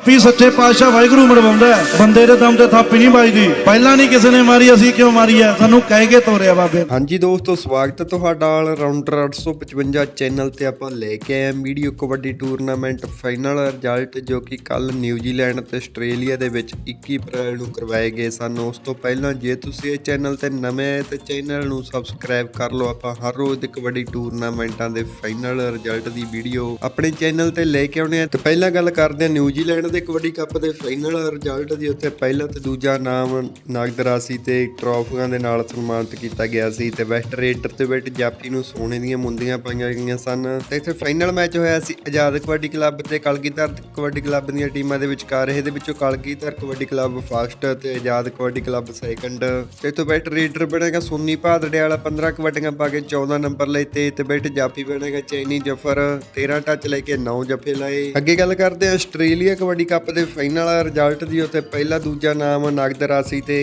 ਵੀ ਸੱਚੇ ਪਾਤਸ਼ਾਹ ਵਾਹਿਗੁਰੂ ਮਰਵਾਉਂਦਾ ਬੰਦੇ ਦੇ ਦਮ ਤੇ ਥਾਪੀ ਨਹੀਂ ਵੱਜਦੀ। ਪਹਿਲਾਂ ਨਹੀਂ ਕਿਸੇ ਨੇ ਮਾਰੀ, ਅਸੀਂ ਕਿਉਂ ਮਾਰੀ ਹੈ? ਸਾਨੂੰ ਕਹਿ ਕੇ ਤੋਰਿਆ ਬਾਬੇ। ਹਾਂਜੀ ਦੋਸਤੋ, ਸਵਾਗਤ ਹੈ ਤੁਹਾਡਾ ਆਲ ਰਾਉਂਡਰ 855 ਚੈਨਲ ਤੇ ਆਪਾਂ ਲੈ ਕੇ ਆਏ video kabaddi tournament final result, ਜੋ ਕਿ ਕੱਲ ਨਿਊਜ਼ੀਲੈਂਡ ਤੇ ਆਸਟ੍ਰੇਲੀਆ ਦੇ ਵਿੱਚ 21 ਅਪ੍ਰੈਲ ਨੂੰ ਕਰਵਾਏ ਗਏ ਸਨ। ਉਸ ਤੋਂ ਪਹਿਲਾਂ ਜੇ ਤੁਸੀਂ ਇਹ ਚੈਨਲ ਤੇ ਨਵੇਂ ਆਏ ਤੇ ਚੈਨਲ ਨੂੰ ਸਬਸਕ੍ਰਾਈਬ ਕਰ ਲਓ। ਆਪਾਂ ਹਰ ਰੋਜ਼ ਦੇ ਕਬੱਡੀ ਟੂਰਨਾਮੈਂਟਾਂ ਦੇ ਫਾਈਨਲ ਰਿਜ਼ਲਟ ਦੀ ਵੀਡੀਓ ਆਪਣੇ ਚੈਨਲ ਤੇ ਲੈ ਕੇ ਆਉਣੇ ਆ ਤੇ ਪਹਿਲਾਂ ਗੱਲ ਕਰਦੇ ਹਾਂ ਨਿਊਜ਼ੀਲੈਂਡ ਦੇ ਕਬੱਡੀ ਕੱਪ ਦੇ ਫਾਈਨਲ ਰਿਜ਼ਲਟ ਦੀ ਉੱਥੇ ਪਹਿਲਾ ਤੇ ਦੂਜਾ ਨਾਮ ਨਗਦ ਤੇ ਟਰਾਫੀਆਂ ਦੇ ਨਾਲ ਸਨਮਾਨਿਤ ਕੀਤਾ ਗਿਆ ਸੀ ਤੇ ਵੈਸਟ ਰੇਡਰ ਤੇ ਬਿਟ ਜਾਪੀ ਨੂੰ ਸੋਨੇ ਦੀਆਂ ਮੁੰਦੀਆਂ ਪਾਈਆਂ ਗਈਆਂ ਸਨ ਤੇ ਇੱਥੇ ਫਾਈਨਲ ਮੈਚ ਹੋਇਆ ਸੀ ਆਜ਼ਾਦ ਕਬੱਡੀ ਕਲੱਬ ਤੇ ਕਲਗੀਧਰ ਕਬੱਡੀ ਕਲੱਬ ਦੀਆਂ ਟੀਮਾਂ ਦੇ ਵਿਚਕਾਰ, ਇਹਦੇ ਵਿੱਚੋਂ ਕਲਗੀਧਰ ਕਬੱਡੀ ਕਲੱਬ ਫਸਟ ਤੇ ਆਜ਼ਾਦ ਕਬੱਡੀ ਕਲੱਬ ਸੈਕੰਡ ਤੇ ਇੱਥੋਂ ਬੈਟ ਰੇਡਰ ਬਣੇਗਾ ਸੋਨੀ ਭਾਦੜੇ ਵਾਲਾ 15 ਕਬੱਡੀਆਂ ਪਾ ਕੇ 14 ਨੰਬਰ ਲਈ ਤੇ ਤੇ ਬੈਟ ਜਾਪੀ ਬਣੇਗਾ ਚੈਨੀ ਜਫਰ 13 ਟੱਚ ਲੈ ਕੇ 9 ਜਫੇ ਲਾਏ। ਅੱਗੇ ਗੱਲ ਕਰਦੇ ਹਾਂ ਆਸਟ੍ਰੇਲੀਆ ਕਬੱਡੀ ਕੱਪ ਦੇ ਫਾਈਨਲ ਰਿਜ਼ਲਟ ਦੀ ਉੱਥੇ ਪਹਿਲਾ ਦੂਜਾ ਨਾਮ ਨਗਦ ਰਾਸ਼ੀ ਤੇ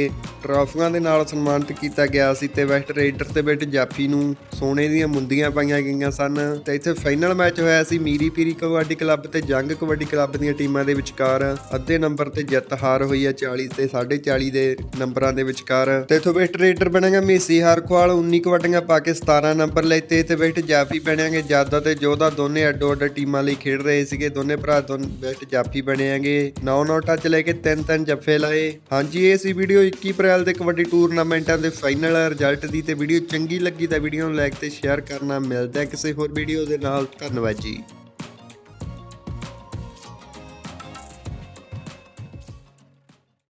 ਟਰਾਫੀਆਂ ਦੇ ਨਾਲ ਸਨਮਾਨਿਤ ਕੀਤਾ ਗਿਆ ਸੀ ਤੇ ਵੈਸਟ ਰੇਡਰ ਤੇ ਬਿੱਟ ਜਾਫੀ ਨੂੰ ਸੋਨੇ ਦੀਆਂ ਮੁੰਦੀਆਂ ਪਾਈਆਂ ਗਈਆਂ ਸਨ ਤੇ ਇੱਥੇ ਫਾਈਨਲ ਮੈਚ ਹੋਇਆ ਸੀ ਮੀਰੀ ਪੀਰੀ ਕਬੱਡੀ ਕਲੱਬ ਤੇ ਜੰਗ ਕਬੱਡੀ ਕਲੱਬ ਦੀਆਂ ਟੀਮਾਂ ਦੇ ਵਿਚਕਾਰ। ਅੱਧੇ ਨੰਬਰ ਤੇ ਜਿੱਤ ਹਾਰ ਹੋਈ ਹੈ 40 ਤੇ 40.5 ਦੇ ਨੰਬਰਾਂ ਦੇ ਵਿਚਕਾਰ। ਤੇ ਇੱਥੋਂ ਵੈਸਟ ਰੇਡਰ ਬਣੇਗਾ ਮੇਸੀ ਹਰਖਵਾਲ 19 ਕਬੱਡੀਆਂ ਪਾ ਕੇ 17 ਨੰਬਰ ਲਈ ਤੇ ਤੇ ਵੈਸਟ ਜਾਫੀ ਬਣੇਗੇ ਜਾਦਾ ਤੇ ਜੋਧਾ ਦੋਨੇ ਅੱਡੋ ਅੱਡ ਟੀਮਾਂ ਲਈ ਖੇਡ ਰਹੇ ਸੀਗੇ। ਦੋਨੇ ਭਰਾ ਦੋਨ ਵੈਸਟ ਜਾਫੀ ਬਣੇਗੇ 9-9 ਟੱਚ ਲੈ ਕੇ 3-3 ਜੱਫੇ ਲਾਏ। ਹਾਂਜੀ, ਇਹ ਸੀ ਵੀਡੀਓ 21 ਅਪ੍ਰੈਲ ਦੇ ਕਬੱਡੀ ਟੂਰਨਾਮੈਂਟਾਂ ਦੇ ਫਾਈਨਲ ਰਿਜ਼ਲਟ ਦੀ ਤੇ ਵੀਡੀਓ ਚੰਗੀ ਲੱਗੀ ਤਾਂ ਵੀਡੀਓ ਨੂੰ ਲਾਈਕ ਤੇ ਸ਼ੇਅਰ ਕਰਨਾ। ਮਿਲਦਾ ਕਿਸੇ ਹੋਰ ਵੀਡੀਓ ਦੇ ਨਾਲ। ਧੰਨਵਾਦ ਜੀ।